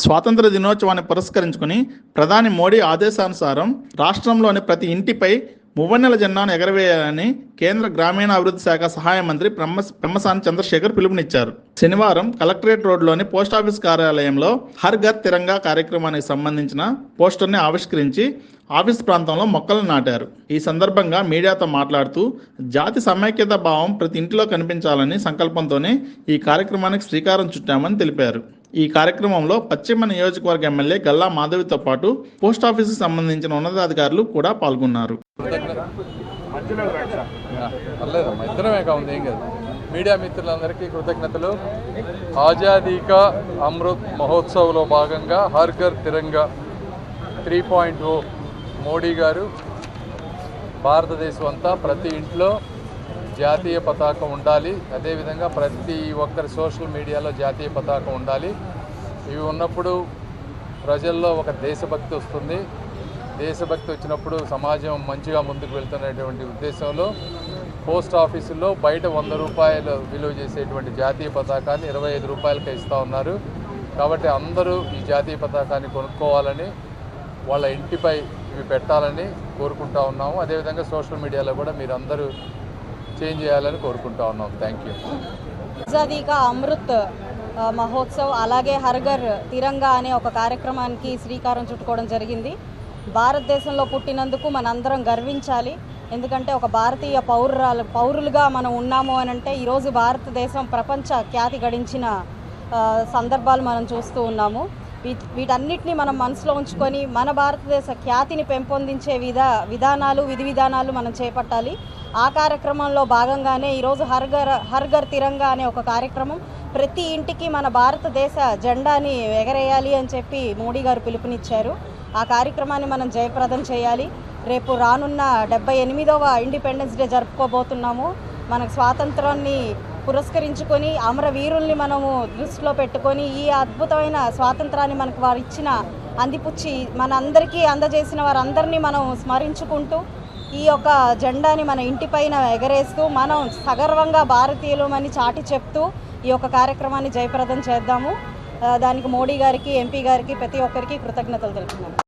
స్వాతంత్ర దినోత్సవాన్ని పురస్కరించుకుని ప్రధాని మోడీ ఆదేశానుసారం రాష్ట్రంలోని ప్రతి ఇంటిపై మువ్వన్నెల జెండాను ఎగరవేయాలని కేంద్ర గ్రామీణాభివృద్ధి శాఖ సహాయ మంత్రి పెమ్మసాని చంద్రశేఖర్ పిలుపునిచ్చారు. శనివారం కలెక్టరేట్ రోడ్లోని పోస్టాఫీస్ కార్యాలయంలో హర్ ఘర్ తిరంగా కార్యక్రమానికి సంబంధించిన పోస్టర్ని ఆవిష్కరించి ఆఫీస్ ప్రాంతంలో మొక్కలు నాటారు. ఈ సందర్భంగా మీడియాతో మాట్లాడుతూ జాతి సమైక్యత భావం ప్రతి ఇంటిలో కనిపించాలని సంకల్పంతోనే ఈ కార్యక్రమానికి శ్రీకారం చుట్టామని తెలిపారు. ఈ కార్యక్రమంలో పశ్చిమ నియోజకవర్గ ఎమ్మెల్యే గల్లా మాధవితో పాటు పోస్టాఫీసుకు సంబంధించిన ఉన్నతాధికారులు కూడా పాల్గొన్నారు. మీడియా మిత్రులందరికీ కృతజ్ఞతలు. ఆజాదీకా అమృత్ మహోత్సవ్లో భాగంగా హర్ఘర్ Tiranga three point O Modi గారు భారతదేశం అంతా ప్రతి ఇంట్లో జాతీయ పతాకం ఉండాలి. అదేవిధంగా ప్రతి ఒక్కరి సోషల్ మీడియాలో జాతీయ పతాకం ఉండాలి. ఇవి ఉన్నప్పుడు ప్రజల్లో ఒక దేశభక్తి వస్తుంది. దేశభక్తి వచ్చినప్పుడు సమాజం మంచిగా ముందుకు వెళ్తున్నటువంటి ఉద్దేశంలో పోస్ట్ ఆఫీసుల్లో బయట వంద రూపాయలు విలువ చేసేటువంటి జాతీయ పతాకాన్ని ఇరవై ఐదు రూపాయలకి ఇస్తూ ఉన్నారు. కాబట్టి అందరూ ఈ జాతీయ పతాకాన్ని కొనుక్కోవాలని వాళ్ళ ఇంటిపై ఇవి పెట్టాలని కోరుకుంటా ఉన్నాము. అదేవిధంగా సోషల్ మీడియాలో కూడా మీరందరూ చేంజ్ చేయాలని కోరుకుంటా ఉన్నాం. థ్యాంక్ యూ ఆజాదీగా అమృత్ మహోత్సవ్ అలాగే హర్ఘర్ తిరంగా అనే ఒక కార్యక్రమానికి శ్రీకారం చుట్టుకోవడం జరిగింది. భారతదేశంలో పుట్టినందుకు మనందరం గర్వించాలి. ఎందుకంటే ఒక భారతీయ పౌరురాలు పౌరులుగా మనం ఉన్నాము అని అంటే ఈరోజు భారతదేశం ప్రపంచ ఖ్యాతి గడించిన సందర్భాలు మనం చూస్తూ ఉన్నాము. వీటన్నిటిని మనం మనసులో ఉంచుకొని మన భారతదేశ ఖ్యాతిని పెంపొందించే విధ విధానాలు విధి విధానాలు మనం చేపట్టాలి. ఆ కార్యక్రమంలో భాగంగానే ఈరోజు హర్ఘర్ హర్ఘర్ తిరంగా అనే ఒక కార్యక్రమం ప్రతి ఇంటికి మన భారతదేశ జెండాని ఎగరేయాలి అని చెప్పి మోడీ గారు పిలుపునిచ్చారు. ఆ కార్యక్రమాన్ని మనం జయప్రదం చేయాలి. రేపు రానున్న డెబ్బై ఎనిమిదవ ఇండిపెండెన్స్ డే జరుపుకోబోతున్నాము. మనకు స్వాతంత్రాన్ని పురస్కరించుకొని అమరవీరుల్ని మనము దృష్టిలో పెట్టుకొని ఈ అద్భుతమైన స్వాతంత్రాన్ని మనకు వారు ఇచ్చిన అందిపుచ్చి మనందరికీ అందజేసిన వారందరినీ మనం స్మరించుకుంటూ ఈ యొక్క జెండాని మన ఇంటిపైన ఎగరేస్తూ మనం సగర్వంగా భారతీయులమని చాటి చెప్తూ ఈ యొక్క కార్యక్రమాన్ని జయప్రదం చేద్దాము. దానికి మోడీ గారికి ఎంపీ గారికి ప్రతి ఒక్కరికి కృతజ్ఞతలు తెలుపుతున్నాను.